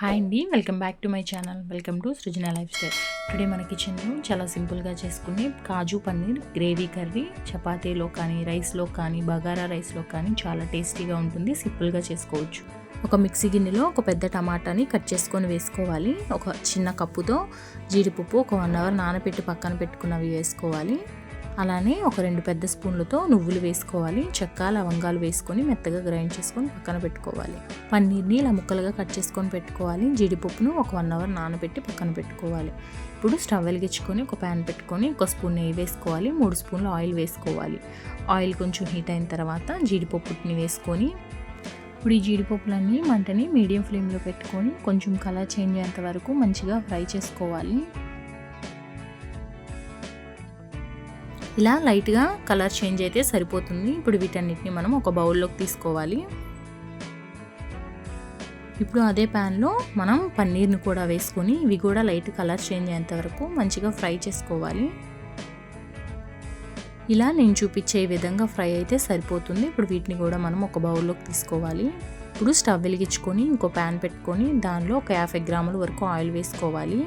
Hi అండి welcome back to my channel welcome to Srujana lifestyle today మన కిచెన్లో చాలా సింపుల్గా చేసుకునే కాజు పన్నీర్ గ్రేవీ కర్రీ చపాతీలో కానీ రైస్లో కానీ బగారా రైస్లో కానీ చాలా టేస్టీగా ఉంటుంది. సింపుల్గా చేసుకోవచ్చు. ఒక మిక్సీ గిన్నెలో ఒక పెద్ద టమాటాని కట్ చేసుకొని వేసుకోవాలి. ఒక చిన్న కప్పుతో జీడిపప్పు ఒక వన్ అవర్ నానబెట్టి పక్కన పెట్టుకున్నవి వేసుకోవాలి. అలానే ఒక రెండు పెద్ద స్పూన్లతో నువ్వులు వేసుకోవాలి చెక్క లవంగాలు వేసుకొని మెత్తగా గ్రైండ్ చేసుకొని పక్కన పెట్టుకోవాలి. పన్నీర్ని ఇలా ముక్కలుగా కట్ చేసుకొని పెట్టుకోవాలి. జీడిపప్పును ఒక వన్ అవర్ నానబెట్టి పక్కన పెట్టుకోవాలి. ఇప్పుడు స్టవ్ వెలిగించుకొని ఒక ప్యాన్ పెట్టుకొని ఒక స్పూన్ నెయ్యి వేసుకోవాలి. మూడు స్పూన్లు ఆయిల్ వేసుకోవాలి. ఆయిల్ కొంచెం హీట్ అయిన తర్వాత జీడిపప్పుని వేసుకొని ఇప్పుడు ఈ జీడిపప్పులన్నీ మంటని మీడియం ఫ్లేమ్లో పెట్టుకొని కొంచెం కలర్ చేంజ్ అయ్యేంత వరకు మంచిగా ఫ్రై చేసుకోవాలి. ఇలా లైట్గా కలర్ చేంజ్ అయితే సరిపోతుంది. ఇప్పుడు వీటన్నిటిని మనం ఒక బౌల్లోకి తీసుకోవాలి. ఇప్పుడు అదే ప్యాన్లో మనం పన్నీర్ని కూడా వేసుకొని ఇవి కూడా లైట్ కలర్ చేంజ్ అయ్యేంత వరకు మంచిగా ఫ్రై చేసుకోవాలి. ఇలా నేను చూపించే విధంగా ఫ్రై అయితే సరిపోతుంది. ఇప్పుడు వీటిని కూడా మనం ఒక బౌల్లోకి తీసుకోవాలి. ఇప్పుడు స్టవ్ వెలిగించుకొని ఇంకో ప్యాన్ పెట్టుకొని దానిలో ఒక యాభై గ్రాముల వరకు ఆయిల్ వేసుకోవాలి.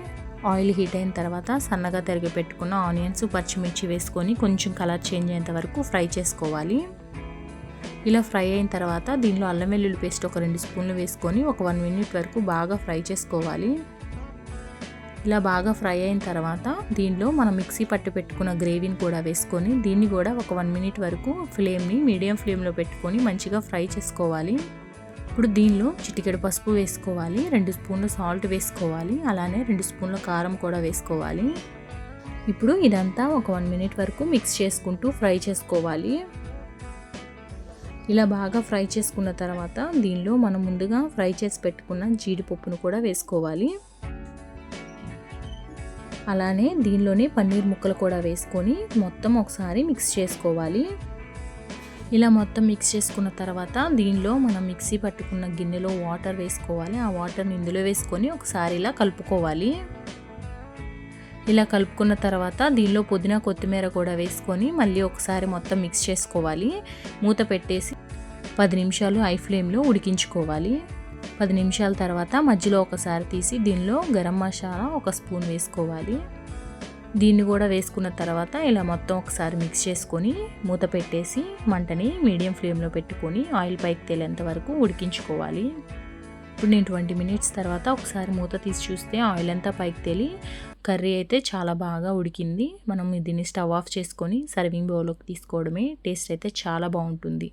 ఆయిల్ హీట్ అయిన తర్వాత సన్నగా తరిగి పెట్టుకున్న ఆనియన్స్ పచ్చిమిర్చి వేసుకొని కొంచెం కలర్ చేంజ్ అయ్యేంత వరకు ఫ్రై చేసుకోవాలి. ఇలా ఫ్రై అయిన తర్వాత దీనిలో అల్లం వెల్లుల్లి పేస్ట్ ఒక రెండు స్పూన్లు వేసుకొని ఒక వన్ మినిట్ వరకు బాగా ఫ్రై చేసుకోవాలి. ఇలా బాగా ఫ్రై అయిన తర్వాత దీనిలో మనం మిక్సీ పట్టు పెట్టుకున్న గ్రేవీని కూడా వేసుకొని దీన్ని కూడా ఒక వన్ మినిట్ వరకు ఫ్లేమ్ని మీడియం ఫ్లేమ్లో పెట్టుకొని మంచిగా ఫ్రై చేసుకోవాలి. ఇప్పుడు దీనిలో చిటికెడు పసుపు వేసుకోవాలి రెండు స్పూన్లు సాల్ట్ వేసుకోవాలి అలానే రెండు స్పూన్ల కారం కూడా వేసుకోవాలి. ఇప్పుడు ఇదంతా ఒక వన్ మినిట్ వరకు మిక్స్ చేసుకుంటూ ఫ్రై చేసుకోవాలి. ఇలా బాగా ఫ్రై చేసుకున్న తర్వాత దీనిలో మనం ముందుగా ఫ్రై చేసి పెట్టుకున్న జీడిపప్పును కూడా వేసుకోవాలి. అలానే దీనిలోనే పన్నీర్ ముక్కలు కూడా వేసుకొని మొత్తం ఒకసారి మిక్స్ చేసుకోవాలి. ఇలా మొత్తం మిక్స్ చేసుకున్న తర్వాత దీనిలో మనం మిక్సీ పట్టుకున్న గిన్నెలో వాటర్ వేసుకోవాలి. ఆ వాటర్ని ఇందులో వేసుకొని ఒకసారి ఇలా కలుపుకోవాలి. ఇలా కలుపుకున్న తర్వాత దీనిలో పుదీనా కొత్తిమీర కూడా వేసుకొని మళ్ళీ ఒకసారి మొత్తం మిక్స్ చేసుకోవాలి. మూత పెట్టేసి పది నిమిషాలు ఐ ఫ్లేమ్లో ఉడికించుకోవాలి. పది నిమిషాల తర్వాత మధ్యలో ఒకసారి తీసి దీనిలో గరం మసాలా ఒక స్పూన్ వేసుకోవాలి. దీన్ని కూడా వేసుకున్న తర్వాత ఇలా మొత్తం ఒకసారి మిక్స్ చేసుకొని మూత పెట్టేసి మంటని మీడియం ఫ్లేమ్లో పెట్టుకొని ఆయిల్ పైకి తేలేంత వరకు ఉడికించుకోవాలి. ఇప్పుడు నేను ట్వంటీ మినిట్స్ తర్వాత ఒకసారి మూత తీసి చూస్తే ఆయిల్ అంతా పైకి తేలి కర్రీ అయితే చాలా బాగా ఉడికింది. మనం దీన్ని స్టవ్ ఆఫ్ చేసుకొని సర్వింగ్ బౌల్లోకి తీసుకోవడమే. టేస్ట్ అయితే చాలా బాగుంటుంది.